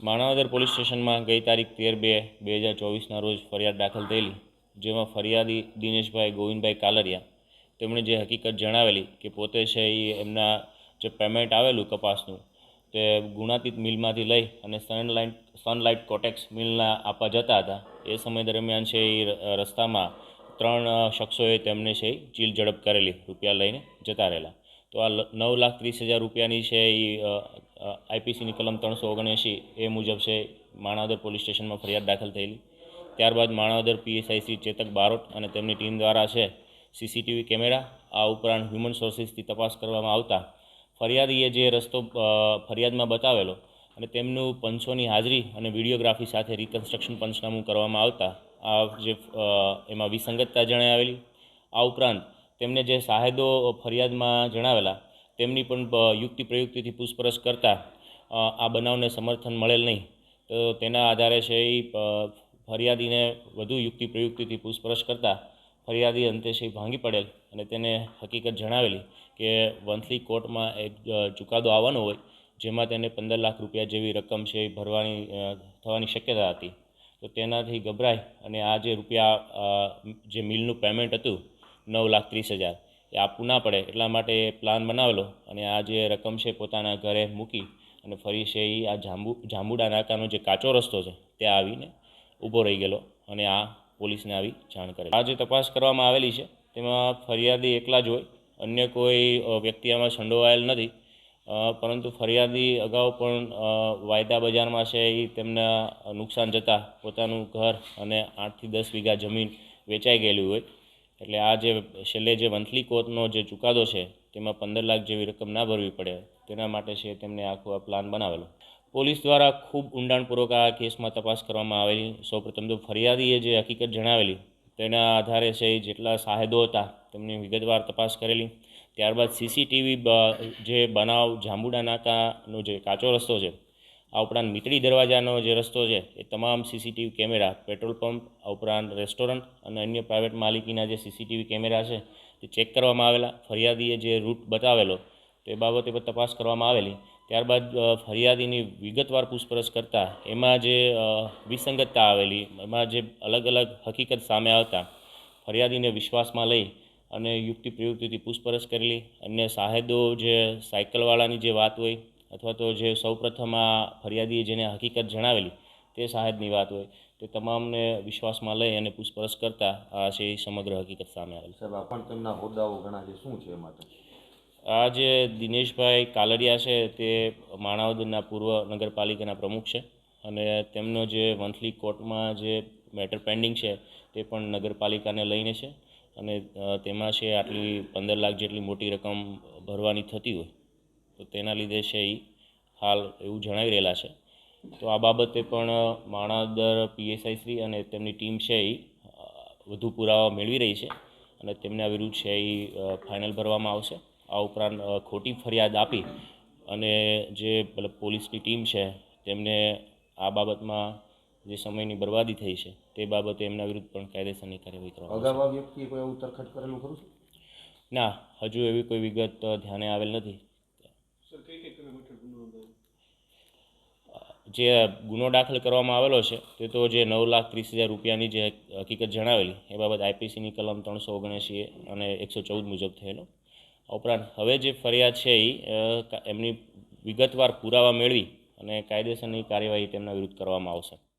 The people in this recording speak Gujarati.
માણાવદર પોલીસ સ્ટેશનમાં ગઈ તારીખ તેર બે બે હજાર ચોવીસના રોજ ફરિયાદ દાખલ થયેલી, જેમાં ફરિયાદી દિનેશભાઈ ગોવિંદભાઈ કાલરિયા. તેમણે જે હકીકત જણાવેલી કે પોતે છે એ એમના જે પેમેન્ટ આવેલું કપાસનું, તે ગુણાતીત મિલમાંથી લઈ અને સનલાઇટ સનલાઇટ કોટેક્સ મિલના આપવા જતા હતા. એ સમય દરમિયાન છે એ રસ્તામાં ત્રણ શખ્સોએ તેમને છે ચીલ ઝડપ કરેલી, રૂપિયા લઈને જતા રહેલા. તો આ નવ લાખ ત્રીસ હજાર રૂપિયાની છે એ આઈપીસીની કલમ ત્રણસો ઓગણએંશી, એ મુજબ છે માણાવદર પોલીસ સ્ટેશનમાં ફરિયાદ દાખલ થયેલી. ત્યારબાદ માણાવદર પીએસઆઈ શ્રી ચેતક બારોટ અને તેમની ટીમ દ્વારા છે સીસીટીવી કેમેરા, આ ઉપરાંત હ્યુમન સોર્સિસથી તપાસ કરવામાં આવતા ફરિયાદીએ જે રસ્તો ફરિયાદમાં બતાવેલો અને તેમનું પંચોની હાજરી અને વિડીયોગ્રાફી સાથે રિકન્સ્ટ્રક્શન પંચનામું કરવામાં આવતા, આ જે એમાં વિસંગતતા જણાવેલી આ ઉપરાંત તેમને જે સાહેદો ફરિયાદમાં જણાવેલા, તેમની પણ યુક્તિ પ્રયુક્તિથી પૂછપરછ કરતાં આ બનાવને સમર્થન મળેલ નહીં. તો તેના આધારે છે એ ફરિયાદીને વધુ યુક્તિ પ્રયુક્તિથી પૂછપરછ કરતાં, ફરિયાદી અંતે છે ભાંગી પડેલ અને તેને હકીકત જણાવેલી કે વંથલી કોર્ટમાં એક ચુકાદો આવવાનો હોય, જેમાં તેને પંદર લાખ રૂપિયા જેવી રકમ છે એ ભરવાની થવાની શક્યતા હતી. તો તેનાથી ગભરાય અને આ જે રૂપિયા જે મિલનું પેમેન્ટ હતું નવ લાખ ત્રીસ હજાર. એ આપવું ના પડે, એટલા માટે પ્લાન બનાવેલો અને આ જે રકમ છે પોતાના ઘરે મૂકી અને ફરી છે એ આ જાંબુ, જાંબુડા નાકાનો જે કાચો રસ્તો છે ત્યાં આવીને ઊભો રહી ગયેલો અને આ પોલીસને આવી જાણ કરેલી. આ જે તપાસ કરવામાં આવેલી છે, તેમાં ફરિયાદી એકલા જ હોય, અન્ય કોઈ વ્યક્તિ આમાં સંડોવાયેલ નથી પરંતુ ફરિયાદી અગાઉ પણ વાયદા બજારમાં છે એ તેમના નુકસાન જતાં પોતાનું ઘર અને આઠથી દસ વીઘા જમીન વેચાઈ ગયેલી હોય એટલે આ જે છેલ્લે જે વંથલી કોર્ટનો જે ચુકાદો છે, તેમાં પંદર લાખ જેવી રકમ ના ભરવી પડે. તેના માટે છે તેમને આખો આ પ્લાન બનાવેલો. પોલીસ દ્વારા ખૂબ ઊંડાણપૂર્વક આ કેસમાં તપાસ કરવામાં આવેલી. સૌપ્રથમ તો ફરિયાદીએ જે હકીકત જણાવેલી, તેના આધારે છે જેટલા સાહેદો હતા, તેમની વિગતવાર તપાસ કરેલી. ત્યારબાદ સીસીટીવી જે બનાવ જાંબુડા નાકાનો જે કાચો રસ્તો છે આ ઉપરાંત મીટડી દરવાજાનો જે રસ્તો છે, એ તમામ સીસીટીવી કેમેરા, પેટ્રોલ પંપ, આ ઉપરાંત રેસ્ટોરન્ટ અને અન્ય પ્રાઇવેટ માલિકીના જે સીસીટીવી કેમેરા છે, તે ચેક કરવામાં આવેલા. ફરિયાદીએ જે રૂટ બતાવેલો, તે બાબતે પણ તપાસ કરવામાં આવેલી. ત્યારબાદ ફરિયાદીની વિગતવાર પૂછપરછ કરતાં એમાં જે વિસંગતતા આવેલી, એમાં જે અલગ અલગ હકીકત સામે આવતા, ફરિયાદીને વિશ્વાસમાં લઈ અને યુક્તિ પ્રયુક્તિથી પૂછપરછ કરેલી. અન્ય સાહેદો જે સાયકલવાળાની જે વાત હોય અથવા તો જે સૌપ્રથમ આ ફરિયાદીએ જેને હકીકત જણાવેલી તે સાહેબની વાત હોય તે તમામને વિશ્વાસમાં લઈ અને પૂછપરછ કરતા આ છે એ સમગ્ર હકીકત સામે આવેલી સાહેબ આ પણ તેમના હોદ્દાઓ ઘણા છે. શું છે એ માટે આ જે દિનેશભાઈ કાલરિયા છે તે માણાવદરના પૂર્વ નગરપાલિકાના પ્રમુખ છે અને તેમનો જે મંથલી કોર્ટમાં જે મેટર પેન્ડિંગ છે તે પણ નગરપાલિકાને લઈને છે અને તેમાં છે આટલી પંદર લાખ જેટલી મોટી રકમ ભરવાની થતી હોય. તો તેના લીધે છે એ હાલ એવું જણાવી રહેલા છે. તો આ બાબતે પણ માણાદર પીએસઆઈ શ્રી અને તેમની ટીમ છે એ વધુ પુરાવા મેળવી રહી છે અને તેમના વિરુદ્ધ છે એ ફાઇનલ ભરવામાં આવશે. આ ઉપરાંત ખોટી ફરિયાદ આપી અને જે મતલબ પોલીસની ટીમ છે તેમને આ બાબતમાં જે સમયની બરબાદી થઈ છે તે બાબતે એમના વિરુદ્ધ પણ કાયદેસરની કાર્યવાહી કરવામાં અગાઉ વ્યક્તિએ કોઈ એવું કરેલું ખરું? ના હજુ એવી કોઈ વિગત ધ્યાને આવેલ નથી. જે ગુનો દાખલ કરવામાં આવેલો છે, તે તો જે નવ લાખ ત્રીસ હજાર રૂપિયાની જે હકીકત જણાવેલી, એ બાબત આઈપીસીની કલમ ત્રણસો ઓગણએંશી અને એકસો ચૌદ મુજબ થયેલો. ઉપરાંત હવે જે ફરિયાદ છે એ એમની વિગતવાર પુરાવા મેળવી અને કાયદેસરની કાર્યવાહી તેમના વિરુદ્ધ કરવામાં આવશે.